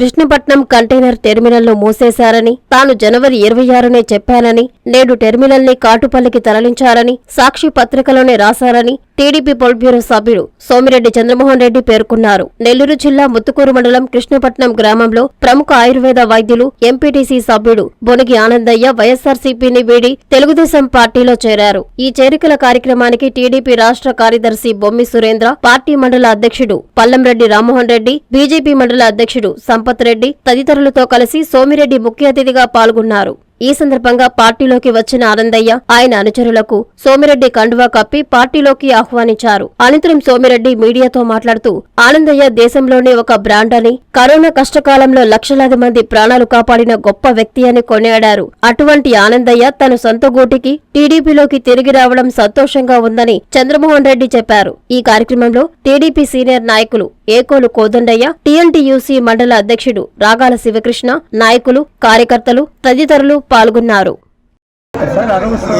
Krishnapatnam container టెర్మినల్ను మూసేశారని తాను జనవరి ఇరవై ఆరునే చెప్పానని నేడు టెర్మినల్ని కాటుపల్లికి తరలించారని సాక్షి పత్రికలోనే రాశారని టీడీపీ పొలిట్బ్యూరో సభ్యుడు సోమిరెడ్డి చంద్రమోహన్ రెడ్డి పేర్కొన్నారు. నెల్లూరు జిల్లా ముత్తుకూరు మండలం కృష్ణపట్నం గ్రామంలో ప్రముఖ ఆయుర్వేద వైద్యులు ఎంపీటీసీ సభ్యుడు బొనిగి ఆనందయ్య వైఎస్సార్సీపీని వీడి తెలుగుదేశం పార్టీలో చేరారు. ఈ చేరికల కార్యక్రమానికి టీడీపీ రాష్ట్ర కార్యదర్శి బొమ్మి సురేంద్ర పార్టీ మండల అధ్యక్షుడు పల్లంరెడ్డి రామ్మోహన్ రెడ్డి బీజేపీ మండల అధ్యక్షుడు సంపత్ రెడ్డి తదితరులతో కలిసి సోమిరెడ్డి ముఖ్య అతిథిగా పాల్గొన్నారు. ఈ సందర్భంగా పార్టీలోకి వచ్చిన ఆనందయ్య ఆయన అనుచరులకు సోమిరెడ్డి కండువా కప్పి పార్టీలోకి ఆహ్వానించారు. అనంతరం సోమిరెడ్డి మీడియాతో మాట్లాడుతూ ఆనందయ్య దేశంలోనే ఒక బ్రాండ్ అని కరోనా కష్టకాలంలో లక్షలాది మంది ప్రాణాలు కాపాడిన గొప్ప వ్యక్తి అని కొనియాడారు. అటువంటి ఆనందయ్య తన సొంత గూటికి టీడీపీలోకి తిరిగి రావడం సంతోషంగా ఉందని చంద్రమోహన్ రెడ్డి చెప్పారు. ఈ కార్యక్రమంలో టీడీపీ సీనియర్ నాయకులు ఏకోలు కోదండయ్య టీఎన్టీయూసీ మండల అధ్యక్షుడు రాగాల శివకృష్ణ నాయకులు కార్యకర్తలు తదితరులు పాల్గొన్నారు.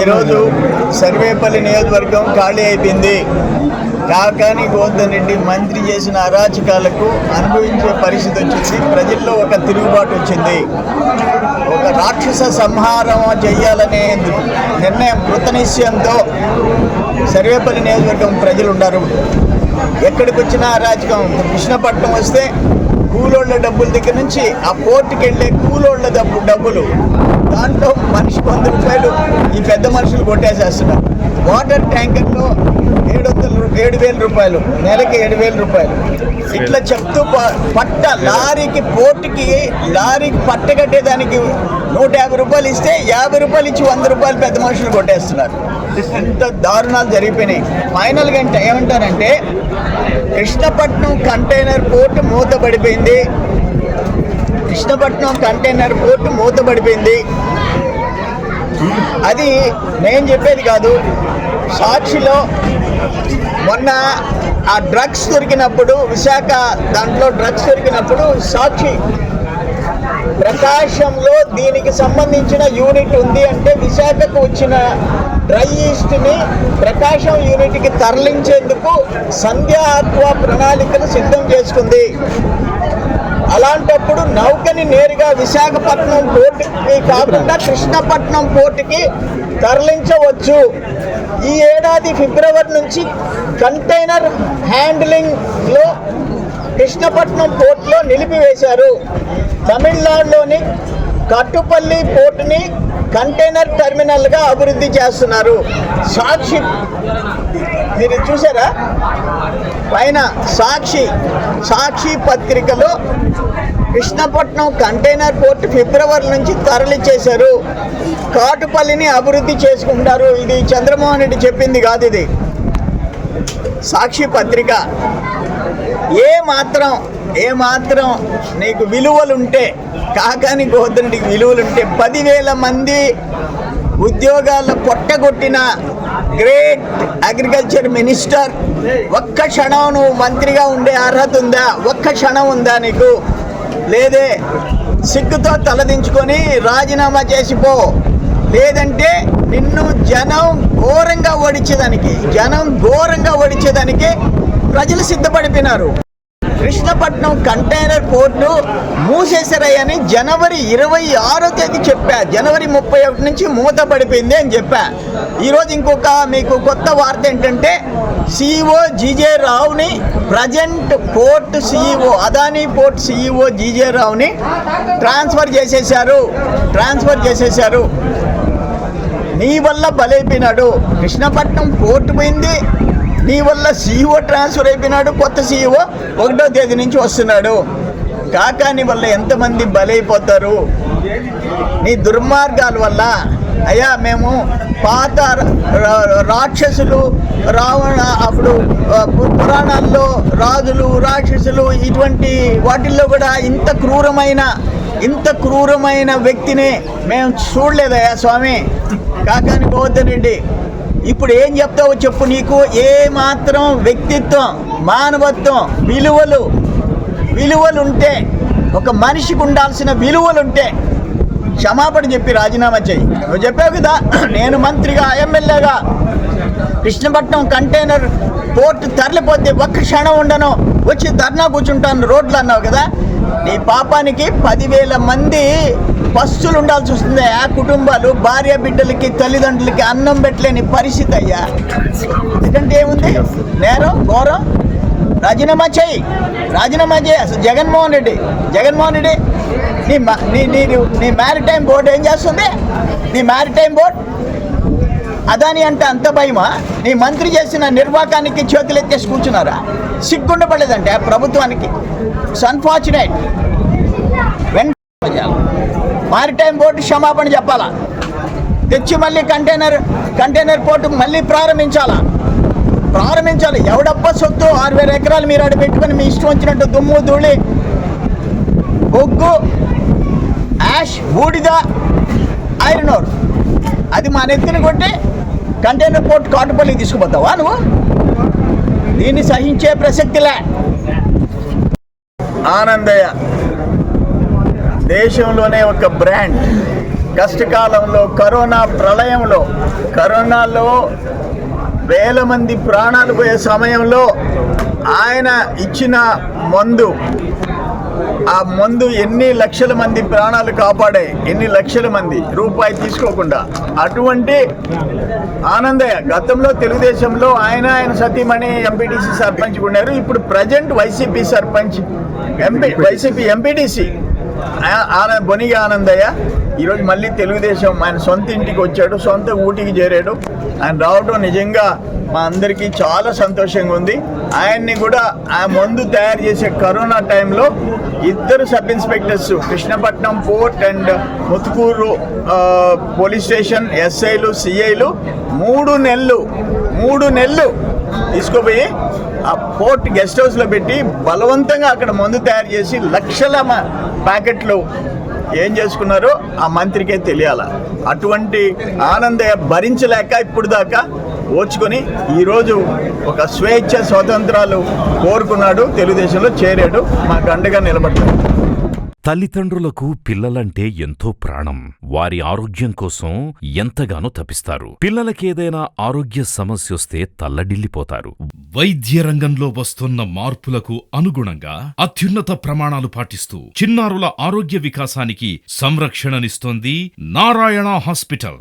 ఈరోజు సర్వేపల్లి నియోజకవర్గం ఖాళీ అయిపోయింది. కాకాని గోవర్ధన్ రెడ్డి మంత్రి చేసిన అరాచకాలకు అనుభవించే పరిస్థితి వచ్చింది. ప్రజల్లో ఒక తిరుగుబాటు వచ్చింది. ఒక రాక్షస సంహారం చేయాలనే నిర్ణయం కృతనిశ్చయంతో సర్వేపల్లి నియోజకవర్గం ప్రజలు ఉన్నారు ఎక్కడికి వచ్చినా అరాజకం. కృష్ణపట్నం వస్తే కూలోళ్ళ డబ్బుల దగ్గర నుంచి ఆ పోర్టుకి వెళ్ళే కూలోళ్ళ డబ్బు డబ్బులు. దాంట్లో మనిషికి వంద రూపాయలు ఈ పెద్ద మనుషులు కొట్టేసేస్తున్నారు. వాటర్ ట్యాంకర్లో ఏడు వందల రూ- ఏడు వేల రూపాయలు నెలకి ఏడు వేల రూపాయలు. ఇట్లా చెప్తూ ప- పట్ట లారీకి పోర్టుకి లారీకి పట్ట కట్టేదానికి నూట యాభై రూపాయలు ఇస్తే యాభై రూపాయలు ఇచ్చి వంద రూపాయలు పెద్ద మనుషులు కొట్టేస్తున్నారు. ఇంత దారుణాలు జరిగిపోయినాయి. ఫైనల్గా అంటే ఏమంటారంటే కృష్ణపట్నం కంటైనర్ పోర్టు మూతపడిపోయింది. కృష్ణపట్నం కంటైనర్ పోర్టు మూతపడిపోయింది. అది నేను చెప్పేది కాదు. సాక్షిలో మొన్న ఆ డ్రగ్స్ దొరికినప్పుడు విశాఖ దాంట్లో డ్రగ్స్ దొరికినప్పుడు సాక్షి ప్రకాశంలో దీనికి సంబంధించిన యూనిట్ ఉంది అంటే విశాఖకు వచ్చిన డ్రై ఈస్ట్ని ప్రకాశం యూనిట్కి తరలించేందుకు సంధ్యా ఆక్వా ప్రణాళికను సిద్ధం చేసుకుంది అలాంటప్పుడు నౌకని నేరుగా విశాఖపట్నం పోర్టుకి కాకుండా కృష్ణపట్నం పోర్టుకి తరలించవచ్చు. ఈ ఏడాది ఫిబ్రవరి నుంచి కంటైనర్ హ్యాండ్లింగ్లో కృష్ణపట్నం పోర్టులో నిలిపివేశారు. తమిళనాడులోని కట్టుపల్లి పోర్టుని కంటైనర్ టెర్మినల్గా అభివృద్ధి చేస్తున్నారు. సాక్షి మీరు చూసారా? పైన సాక్షి సాక్షి పత్రికలో కృష్ణపట్నం కంటైనర్ పోర్ట్ ఫిబ్రవరి నుంచి తరలిచ్చేశారు కాటుపల్లిని అభివృద్ధి చేసుకుంటారు ఇది చంద్రమోహన్ రెడ్డి చెప్పింది కాదు ఇది. సాక్షి పత్రిక. ఏ మాత్రం ఏ మాత్రం నీకు విలువలుంటే కాకాని గోధనుడికి విలువలుంటే పదివేల మంది ఉద్యోగాల పొట్టగొట్టిన గ్రేట్ అగ్రికల్చర్ మినిస్టర్ ఒక్క క్షణం నువ్వు మంత్రిగా ఉండే అర్హత ఉందా? ఒక్క క్షణం ఉందా నీకు? లేదే సిగ్గుతో తలదించుకొని రాజీనామా చేసిపో. లేదంటే నిన్ను జనం ఘోరంగా ఓడించేదానికి జనం ఘోరంగా ఓడించేదానికి ప్రజలు సిద్ధపడిపోయినారు. కృష్ణపట్నం కంటైనర్ పోర్టు మూసేశారని జనవరి ఇరవై ఆరో తేదీ చెప్పా. జనవరి ముప్పై ఒకటి నుంచి మూత పడిపోయింది అని చెప్పా. ఈరోజు ఇంకొక మీకు కొత్త వార్త ఏంటంటే CEO GJ రావుని present port CEO Adani port CEO GJ రావుని transfer చేసేశారు. ట్రాన్స్ఫర్ చేసేశారు. నీ వల్ల బలైపోయినాడు. కృష్ణపట్నం పోర్టు పోయింది. నీ వల్ల సీఈఓ ట్రాన్స్ఫర్ అయిపోయినాడు కొత్త సీఈఓ ఒకటో తేదీ నుంచి వస్తున్నాడు. కాకాని వల్ల ఎంతమంది బలైపోతారు? నీ దుర్మార్గాల వల్ల. అయ్యా మేము పాత రా- రాక్షసులు రావణ అప్పుడు పురాణాల్లో రాజులు రాక్షసులు ఇటువంటి వాటిల్లో కూడా ఇంత క్రూరమైన ఇంత క్రూరమైన వ్యక్తిని మేము చూడలేదయ్యా స్వామి. కాకాని గోవర్ధన్ రెడ్డి ఇప్పుడు ఏం చెప్తావో చెప్పు నీకు. ఏ మాత్రం వ్యక్తిత్వం మానవత్వం విలువలు విలువలు ఉంటే ఒక మనిషికి ఉండాల్సిన విలువలు ఉంటే క్షమాపణ చెప్పి రాజీనామా చేయి. నువ్వు చెప్పావు కదా నేను మంత్రిగా ఎమ్మెల్యేగా కృష్ణపట్నం కంటైనర్ పోర్టు తరలిపోతే ఒక్క క్షణం ఉండను. వచ్చి ధర్నా కూర్చుంటాను రోడ్లు అన్నావు కదా. నీ పాపానికి పదివేల మంది బస్సులు ఉండాల్సి వస్తుంది. ఆ కుటుంబాలు భార్య బిడ్డలకి తల్లిదండ్రులకి అన్నం పెట్టలేని పరిస్థితి అయ్యా. ఎందుకంటే ఏముంది? నేరం ఘోరం. రాజీనామా చేయి. రాజీనామా చేయి. అసలు జగన్మోహన్ రెడ్డి జగన్మోహన్ రెడ్డి నీ నీ నీ నీ మ్యారిటైమ్ బోర్డు ఏం చేస్తుంది? నీ మ్యారిటైమ్ బోర్డు అదాని అంటే అంత భయమా? నీ మంత్రి చేసిన నిర్వాకానికి చేతులు ఎత్తేసి కూర్చున్నారా? సిగ్గుండబడలేదంటే ప్రభుత్వానికి. అన్ఫార్చునేట్ వెంటనే మారిటైమ్ బోర్డు క్షమాపణ చెప్పాలా? తెచ్చి మళ్ళీ కంటైనర్ కంటైనర్ పోర్టు మళ్ళీ ప్రారంభించాలా? ప్రారంభించాలి. ఎవడబ్బా సొత్తు? ఆరు వేల ఎకరాలు మీరు ఆడ పెట్టుకొని మీ ఇష్టం వచ్చినట్టు దుమ్ము ధూళి బొగ్గు యాష్ బూడిద ఐరన్ ఓర్. అది మా నెత్తిన కొట్టి కంటైనర్ పోర్ట్ కాటుపల్లికి తీసుకుపోతావా నువ్వు? దీన్ని సహించే ప్రసక్తిలే ఆనందయ్య దేశంలోనే ఒక బ్రాండ్ కష్టకాలంలో కరోనా ప్రళయంలో కరోనాలో వేల మంది ప్రాణాలు పోయే సమయంలో ఆయన ఇచ్చిన మందు ఆ మందు ఎన్ని లక్షల మంది ప్రాణాలు కాపాడాయి ఎన్ని లక్షల మంది రూపాయి తీసుకోకుండా అటువంటి ఆనందయ్య గతంలో తెలుగుదేశంలో ఆయన ఆయన సతీమణి ఎంపీటీసీ సర్పంచ్ ఉన్నారు. ఇప్పుడు present YCP sarpanch MP YCP MPTC Ananda Bonigi Anandayya ఈరోజు మళ్ళీ తెలుగుదేశం ఆయన సొంత ఇంటికి వచ్చాడు సొంత ఊటికి చేరాడు. ఆయన రావడం నిజంగా మా అందరికీ చాలా సంతోషంగా ఉంది. ఆయన్ని కూడా ఆ మందు తయారు చేసే కరోనా టైంలో ఇద్దరు sub inspectors Krishnapatnam port and Muthukur police station ఎస్ఐలు సిఐలు మూడు నెలలు మూడు నెలలు తీసుకుపోయి ఆ పోర్ట్ గెస్ట్ హౌస్లో పెట్టి బలవంతంగా అక్కడ మందు తయారు చేసి లక్షల ప్యాకెట్లు ఏం చేసుకున్నారో ఆ మంత్రికే తెలియాల. అటువంటి ఆనందయ్య భరించలేక ఇప్పుడు దాకా ఓర్చుకొని ఈరోజు ఒక స్వేచ్ఛ స్వాతంత్రాలు కోరుకున్నాడు తెలుగుదేశంలో చేరాడు మాకు అండగా నిలబడ్డాడు. తల్లిదండ్రులకు పిల్లలంటే ఎంతో ప్రాణం. వారి ఆరోగ్యం కోసం ఎంతగానో తపిస్తారు. పిల్లలకేదైనా ఆరోగ్య సమస్యొస్తే తల్లడిల్లిపోతారు. వైద్య రంగంలో వస్తున్న మార్పులకు అనుగుణంగా అత్యున్నత ప్రమాణాలు పాటిస్తూ చిన్నారుల ఆరోగ్య వికాసానికి సంరక్షణనిస్తోంది నారాయణ హాస్పిటల్.